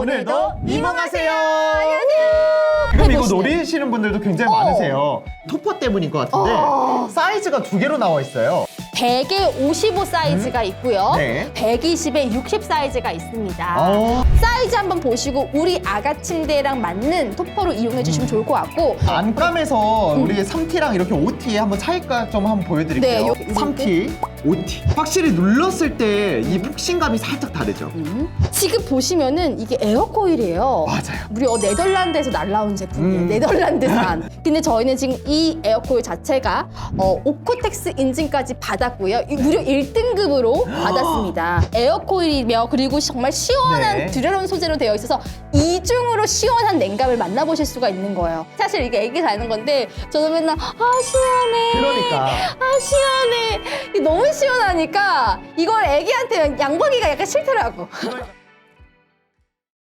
오늘도 이몽하세요. 그럼 이거 해보시네요. 노리시는 분들도 굉장히 어. 많으세요. 토퍼 때문인 것 같은데 어. 사이즈가 두 개로 나와 있어요. 100에 55 사이즈가 있고요. 네. 120에 60 사이즈가 있습니다. 어, 사이즈 한번 보시고 우리 아가 침대랑 맞는 토퍼로 이용해 주시면 좋을 것 같고 안감에서 우리 3T랑 이렇게 5T의 한번 차이가 좀 한번 보여드릴게요. 네, 요- 3T, 5T. 확실히 눌렀을 때 이 폭신감이 살짝 다르죠. 지금 보시면은 이게 에어코일이에요. 맞아요. 무려 네덜란드에서 날라온 제품이에요. 음. 네덜란드산. 근데 저희는 지금 이 에어코일 자체가 어, 오코텍스 인증까지 받았고요. 이 무려 1등급으로 받았습니다. 에어코일이며 그리고 정말 시원한 네. 듀레론 소재로 되어 있어서 이중으로 시원한 냉감을 만나보실 수가 있는 거예요. 사실 이게 애기 다는 건데 저는 맨날 아 시원해. 그러니까. 아 시원해. 너무 시원하니까 이걸 애기한테 양보하기가 약간 싫더라고.